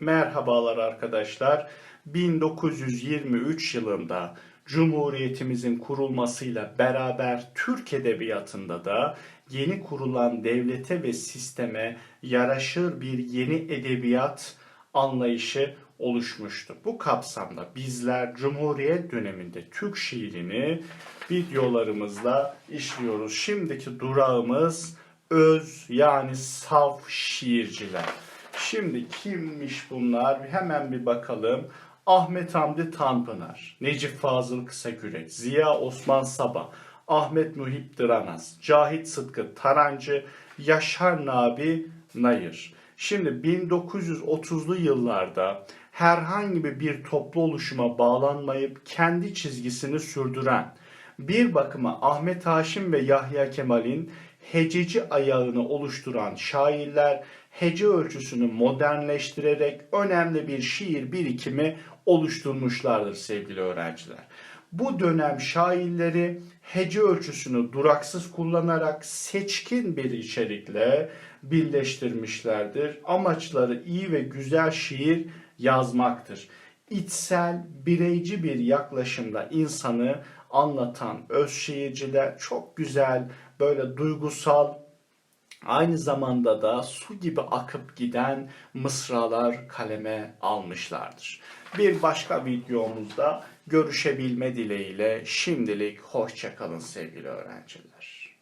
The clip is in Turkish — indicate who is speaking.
Speaker 1: Merhabalar arkadaşlar. 1923 yılında Cumhuriyetimizin kurulmasıyla beraber Türk Edebiyatı'nda da yeni kurulan devlete ve sisteme yaraşır bir yeni edebiyat anlayışı oluşmuştu. Bu kapsamda bizler Cumhuriyet döneminde Türk şiirini videolarımızla işliyoruz. Şimdiki durağımız öz yani saf şiirciler. Şimdi kimmiş bunlar? Hemen bir bakalım. Ahmet Hamdi Tanpınar, Necip Fazıl Kısakürek, Ziya Osman Sabah, Ahmet Muhip Dıranaz, Cahit Sıtkı Tarancı, Yaşar Nabi Nayır. Şimdi 1930'lu yıllarda herhangi bir toplu oluşuma bağlanmayıp kendi çizgisini sürdüren bir bakıma Ahmet Haşim ve Yahya Kemal'in hececi ayağını oluşturan şairler hece ölçüsünü modernleştirerek önemli bir şiir birikimi oluşturmuşlardır sevgili öğrenciler. Bu dönem şairleri hece ölçüsünü duraksız kullanarak seçkin bir içerikle birleştirmişlerdir. Amaçları iyi ve güzel şiir yazmaktır. İçsel, bireyci bir yaklaşımda insanı anlatan öz şiirciler çok güzel, böyle duygusal, aynı zamanda da su gibi akıp giden mısralar kaleme almışlardır. Bir başka videomuzda görüşebilme dileğiyle şimdilik hoşçakalın sevgili öğrenciler.